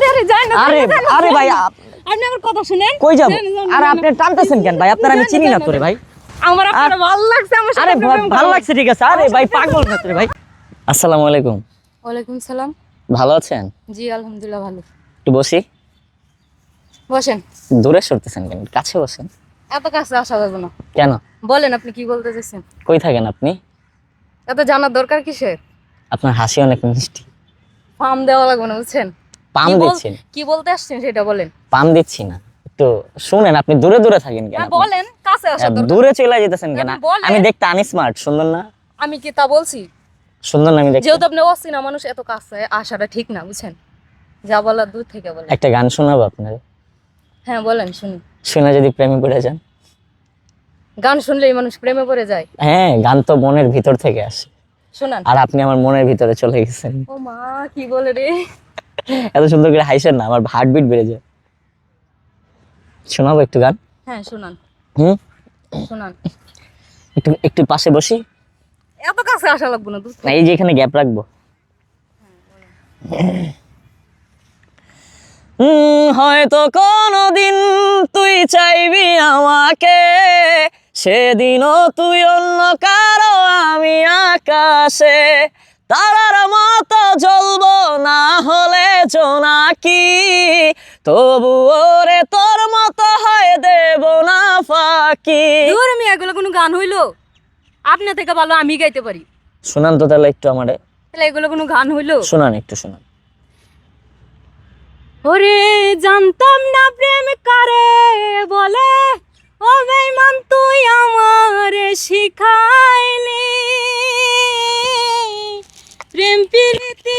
আরে আরে যাই না আরে আরে ভাই আপনি আমার কথা শুনেন। কই যাব? যান, যান, আরে আপনি টানতেছেন কেন ভাই? আপনার আমি চিনি না তোরে ভাই। আমার আপনার ভালো লাগছে আমার আরে আপনি ভা- প্রেম ভালো লাগছে ঠিক আছে। আরে ভাই পাগল না তোরে ভাই। আসসালামু আলাইকুম। ওয়ালাইকুম সালাম। ভালো আছেন? জি আলহামদুলিল্লাহ ভালো। একটু বসি। বসেন। দূরে সরতেছেন কেন? কাছে বসেন। এত কাছে আসা যাবে না। কেন? বলেন আপনি কি বলতে চাইছেন? কই থাকেন আপনি? এত জানার দরকার কিসের? আপনার হাসি অনেক মিষ্টি। ফার্ম দেওয়া লাগবে না বুঝছেন? পাম দিচ্ছেন কি বলতে আসছেন সেটা বলেন। পাম দিচ্ছি না। একটু শুনেন আপনি দূরে দূরে থাকেন কেন? বলেন কাছে আসা হ্যাঁ, দূরে চলে যেতেছেন কেন। আমি দেখতে আনস্মার্ট সুন্দর না? আমি কি তা বলছি? সুন্দর না আমি দেখতে যেহেতু আপনি অচেনা মানুষ এত কাছে আসাটা ঠিক না বুঝছেন? যা বলার দূর থেকে বলেন। একটা গান শোনাবো আপনার? হ্যাঁ বলেন শুনি। শুনে যদি প্রেমে পড়ে যান। গান শুনলেই মানুষ প্রেমে পড়ে যায়। হ্যাঁ গান তো মনের ভিতর থেকে আসে। শোনান। আর আপনি আমার মনের ভিতরে চলে গেছেন। ও মা কি বলে রে? এত সুন্দর করে হাইসেন না আমার হার্টবিট বেড়ে যায়। শোনাবো একটু গান? হ্যাঁ শোনান। হুম? শোনান। একটু একটু পাশে বসি। এত কাছে আসা লাগবে না না এই যে এখানে গ্যাপ রাখব। হয়তো কোনোদিন তুই চাইবি আমাকে সেদিনও তুই অন্য কারও আমি আকাশে। তারার মতো জ্বলবো না হলে জোনাকি তবু ওরে তোর মতো হয় দেব না ফাঁকি। দূর আমি এগুলো কোনো গান হইল? আপনি থেকে ভালো আমি গাইতে পারি। শোনান তো তাহলে একটু আমারে। তাহলে এগুলো কোনো গান হইল? শোনান একটু শোনান। ওরে জানতাম না প্রেম কারে বলে ও বেমান তুই আমারে শিখাইলি। প্রেম প্রীতি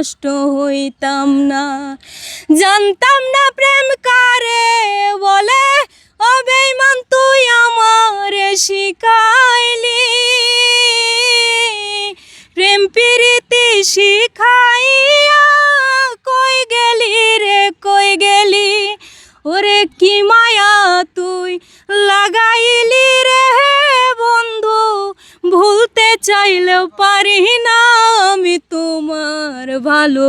নষ্ট হইতাম না। জানতাম না প্রেম কারে বলে ও বেইমান তুই আমার শিকাইলি প্রেম প্রীতি চাইলেও পারি না আমি তোমার ভালো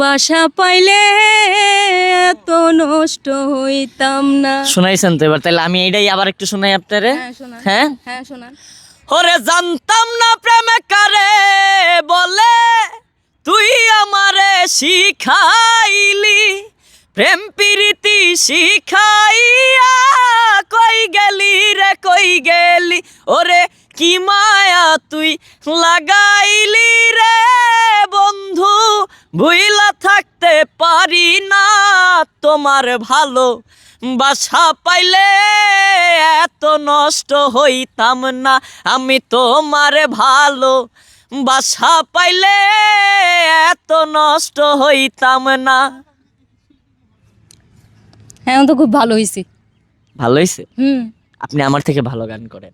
বাসা পাইলে এত নষ্ট হইতাম না। শোনাইছেন তো এবার তাহলে আমি এইটাই আবার একটু শোনাই আপনারে। হ্যাঁ হ্যাঁ? হ্যাঁ শোনান। ওরে জানতাম না প্রেমে কারে বলে তুই আমারে শিখাইলি। প্রেম প্রীতি শিখাইয়া কই গেলি রে কই গেলি? ওরে কি মায়া তুই লাগাইলি রে বন্ধু ভুইলা থাকতে পারি না তোমার ভালো। বাসা পাইলে এত নষ্ট হইতাম না আমি তোমার ভালো। বাসা পাইলে এত নষ্ট হইতাম না। হ্যাঁ তো খুব ভালো হয়েছে ভালো হয়েছে হুম। আপনি আমার থেকে ভালো গান করেন।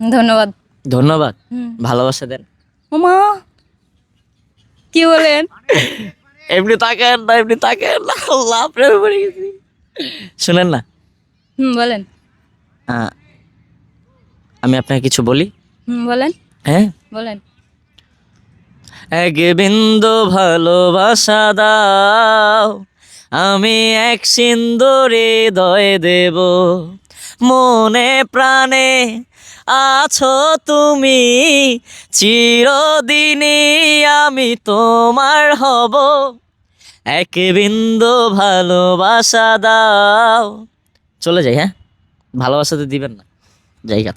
ধন্যবাদ। ধন্যবাদ। ভালোবাসা দেন। ওমা কি বলেন? এমনি তাকেন না এমনি তাকেন না। আল্লাহ প্রেমে পড়ে গেছি। শুনেন না? হুম বলেন। আমি আপনাকে কিছু বলি? হুম বলেন। হ্যাঁ? বলেন। এক বিন্দু ভালোবাসা দাও আমি এক সিন্দুরে দয়ে দেব। মনে প্রাণে আছো তুমি? চিরদিনই আমি তোমার হব। এক বিন্দু ভালোবাসা দাও। চলে যাই হ্যাঁ? ভালোবাসা তো দিবেন না। জায়গা